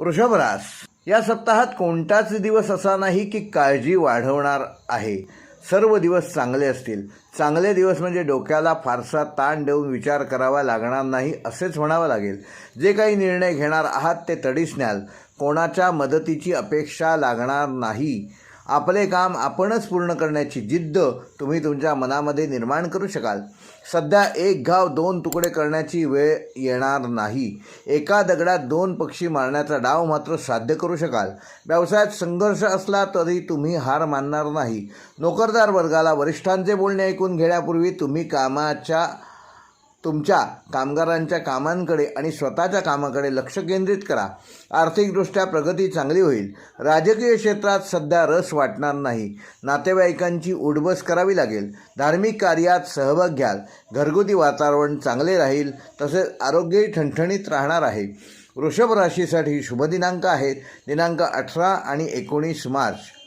वृषभरास या सप्ताहात कोणताच दिवस असा नाही की काळजी वाढवणार आहे. सर्व दिवस चांगले असतील. चांगले दिवस म्हणजे डोक्याला फारसा ताण देऊन विचार करावा लागणार नाही असेच म्हणावं लागेल. जे काही निर्णय घेणार आहात ते तडीस न्याल. कोणाच्या मदतीची अपेक्षा लागणार नाही. आपले काम आपणच पूर्ण करण्याची जिद्द तुम्ही तुमच्या मनामध्ये निर्माण करू शकाल. सध्या एक घाव दोन तुकडे करण्याची वेळ येणार नाही. एका दगडात दोन पक्षी मारण्याचा डाव मात्र साध्य करू शकाल. व्यवसायात संघर्ष असला तरी तुम्ही हार मानणार नाही. नोकरदार वर्गाला वरिष्ठांचे बोलणे ऐकून घेण्यापूर्वी तुम्ही कामाच्या तुमच्या कामगारांच्या कामांकडे आणि स्वतःच्या कामाकडे लक्ष केंद्रित करा. आर्थिकदृष्ट्या प्रगती चांगली होईल. राजकीय क्षेत्रात सध्या रस वाटणार नाही. नातेवाईकांची उडबस करावी लागेल. धार्मिक कार्यात सहभाग घ्याल. घरगुती वातावरण चांगले राहील. तसेच आरोग्यही ठणठणीत राहणार आहे. वृषभ राशीसाठी शुभ दिनांक आहेत. दिनांक अठरा आणि एकोणीस मार्च.